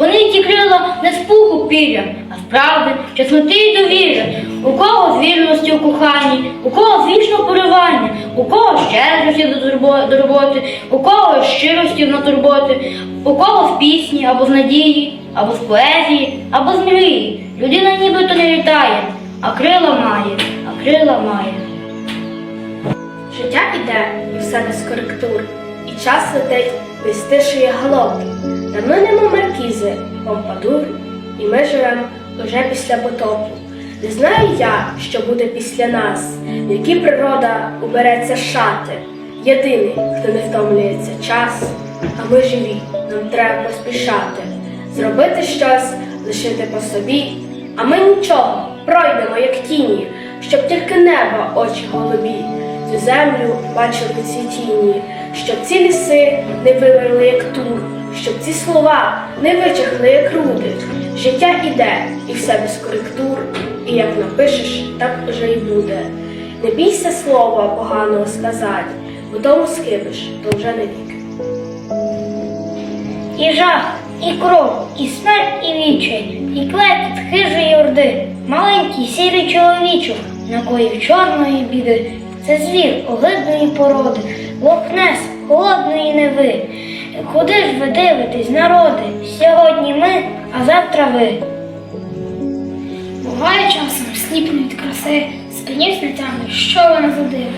Вони ті крила не з пуху піря, а з правди, чесноти й довіри. У кого з вірності у коханні, у кого з вічного поривання, у кого щедрості до, роботи, у кого щирості на турботи, у кого з пісні або з надії, або з поезії, або з мрії. Людина нібито не літає, а крила має, а крила має. Життя іде і все без коректур, і час летить, вистишує галопки. Давно нема маркізи, помпадур, і ми живемо уже після потопу. Не знаю я, що буде після нас, які природа убереться шати. Єдиний, хто не втомлюється час, а ми живі, нам треба поспішати, зробити щось, лишити по собі, а ми нічого, пройдемо, як тіні, щоб тільки неба очі голубі. Цю землю бачили цвітінні, щоб ці ліси не вимерли, як тур, щоб ці слова не вичахли, як руди. Життя іде, і все без коректур, і як напишеш, так уже й буде. Не бійся слова поганого сказати, бо тому скибиш, то вже не вік. І жах, і кров, і смерть, і вічай, і клекіт хижої орди, маленький сірий чоловічок, накоїв чорної біди. Це звір огидної породи, лохнес холодної неви. Куди ж ви дивитесь, народи? Сьогодні ми, а завтра ви. Буває часом сліпну від краси, спинюсь на тягну, що вона за диво.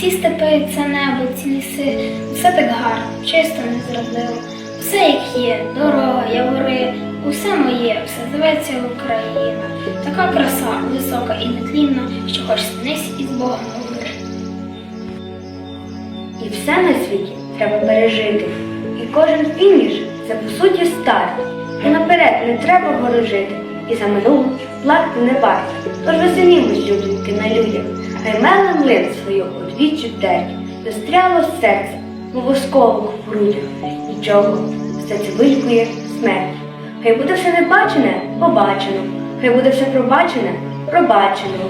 Ці степи, це небо, ці ліси, все так гарно, чисто не незрадливо. Все як є, дорога, явори, усе моє, все зветься Україна. Така краса, висока і нетлінна, що хоч спинись із Богом говори. І все на світі треба пережити. Кожен фініш це по суті старт. І наперед не треба ворожити. І за минуле плакати не варто. Тож веселімось, людинки, на людях. Хай меле млин свою одвічу дерть. Застряло серце, мов восковок в грудях. Нічого, все це вилькує смерть. Хай буде все небачене, побачено. Хай буде все пробачене, пробачено.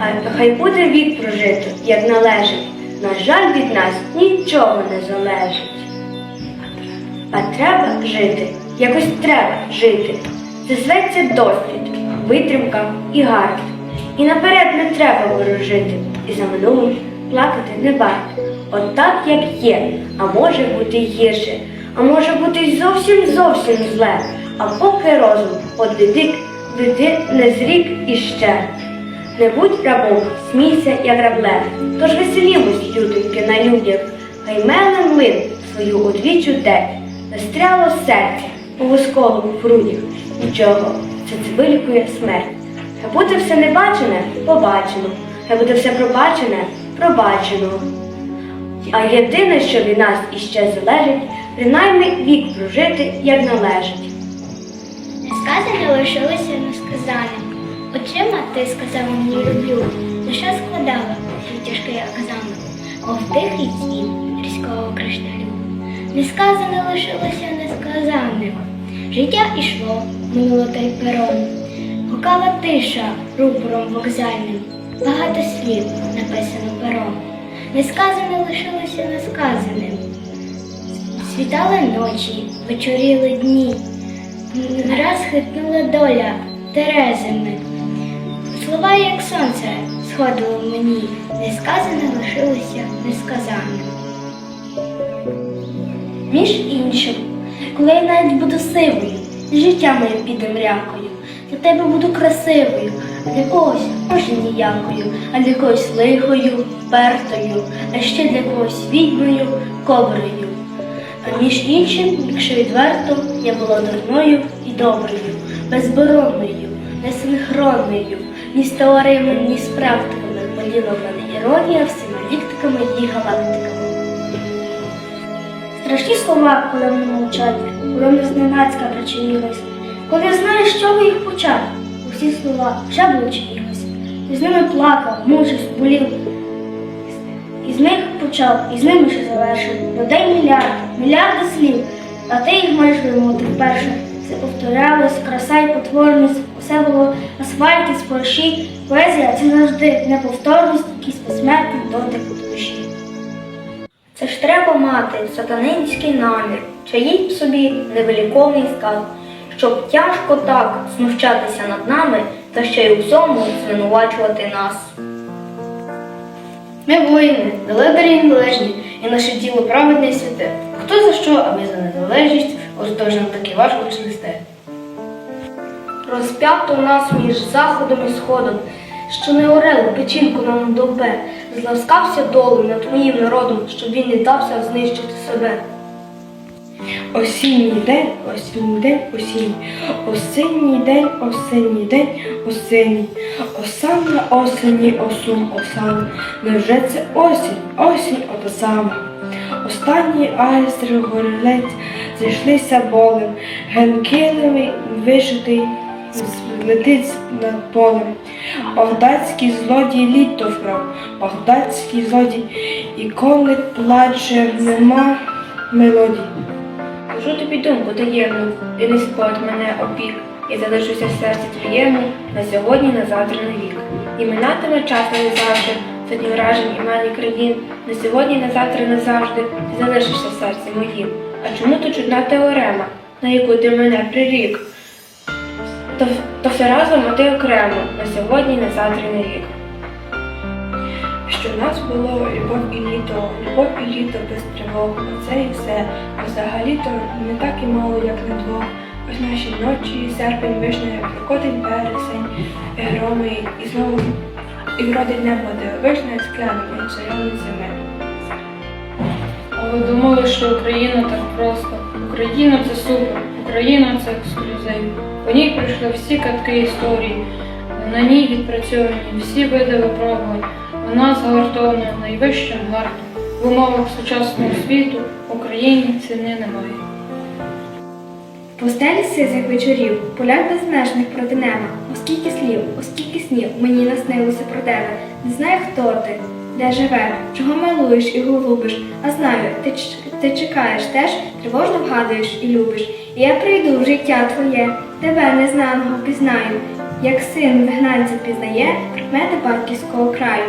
А хай буде вік прожито, як належить. На жаль, від нас нічого не залежить. А треба жити, якось треба жити. Це зветься досвід, витримка і гард. І наперед не треба ворожити, і за минулим плакати не варто. От так, як є, а може бути гірше, а може бути й зовсім зовсім зле. А поки розум от біди, біди не зрік іще. Не будь рабом, смійся, як рабле. Тож веселімось, людинки, на людях, хай меле млин свою одвічу дерть. Застряло серце у восковому грудях. Нічого, це цвилькує смерть. Хай буде все небачене, побачено. Хай буде все пробачене, пробачено. А єдине, що від нас іще залежить, принаймні вік прожити, як належить. Сказане лишилося несказаним. Очима ти сказала мені люблю, душа складала свій тяжкий екзамен, мов тихий дзвін різкого кришталю. Несказане лишилося несказаним. Життя ішло, минуло та й перон. Гукала тиша рупором вокзальним, багато слів написано пером. Несказане лишилося несказаним. Світали ночі, вечоріли дні. Раз хитнула доля Терезини. Слова, як сонце, сходило мені, несказане лишилося несказаним. Між іншим, коли я навіть буду сивою, життя моє піде мрякою, для тебе буду красивою, а для когось може ніякою, а для когось лихою, впертою, а ще для когось відьмою, коброю. А між іншим, якщо відверто, я була дурною і доброю, безборонною, несинхронною, ні з теоріями, ні з практиками, боліла мене іронія всіма ліктиками і галактиками. Страшні слова, коли вони мовчать, коли вони зненацька причинились. Коли знаєш, з чого їх почати, усі слова вже чиїмось. Ти з ними плакав, мучився, болів. І з них почав, і з ними ще завершив. Людей мільярди, мільярди слів, а ти їх маєш вимовити вперше. Все повторялось, краса й потворність, усе було асфальт і спорші. Поезія це завжди неповторність, якийсь посмертний дотик душі. Це ж треба мати сатанинський намір, чаїть в собі невеликовний скал, щоб тяжко так знущатися над нами та ще й у всьому звинувачувати нас. Ми воїни, неледарі і незалежні, і наше діло праведне і святе. Хто за що, а ми за незалежність, нам таки важко чи нести. Розп'ято нас між заходом і сходом, що не орел печінку нам довбе, зласкався долем над моїм народом, щоб він не дався знищити себе. Осінній день, осінній день, осінній, осінній день, осінній день, осінній, осан на осені, осум, осан. Невже це осінь, осінь ота сама? Останній айстр горілець зійшлися болем, генкилевий вишитий летить над полем. Багдадський злодій літо вкрав, багдадський злодій, і коли плаче, нема мелодій. Кажу тобі думку таємну, і не спот мене опік, і залишуся в серці твоєму на сьогодні, на завтра, на вік. І минатиме час не завжди, сотні вражень і країн, на сьогодні, на завтра, назавжди, ти залишишся в серці моїм. А чому то чудна теорема, на яку ти мене прирік? То, то все разом, а ти окремо, на сьогодні, на завтра, на вік. Що в нас було любов і літо, любов і літо без тривог, оце і все. А взагалі-то не так і мало, як на двох. Ось наші ночі, серпень, вишня, проходить вересень, і громи, і знову і вродить небо, де вишня склянами, царьом зими. А ви думали, що Україна так просто. Україна це супер, Україна це ексклюзив. По ній пройшли всі катки історії. На ній відпрацьовані всі види випробувань. Вона згартована найвищим гартом. В умовах сучасного світу Україні ціни немає. Постелі сизих вечорів, полях безмежних проти неба, оскільки слів, оскільки снів мені наснилося про тебе. Не знаю, хто ти, де живе, чого милуєш і голубиш, а знаю, ти, ти чекаєш теж, тривожно вгадуєш і любиш. І я прийду в життя твоє, тебе незнаного пізнаю, як син вигнанця пізнає прикмети батьківського краю.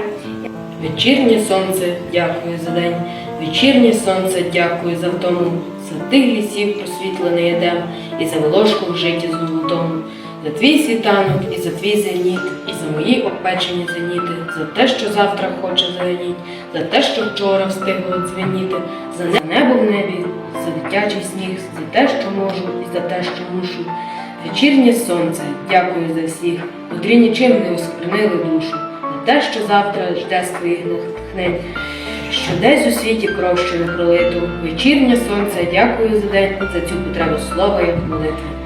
Вечірнє сонце, дякую за день, вечірнє сонце, дякую за втому, за тих лісів просвітлений едем, і за волошку в житті золотому, за твій світанок і за твій зеніт, і за мої обпечені зеніти, за те, що завтра хоче зеленіть, за те, що вчора встигло дзвеніти, за небо в небі, за дитячий сніг, за те, що можу, і за те, що мушу. Вечірнє сонце, дякую за всіх, котрі нічим не осквернили душу на те, що завтра жде з твоїх натхнень, що десь у світі кров ще не пролиту. Вечірнє сонце, дякую за день, за цю потребу слова як молитви.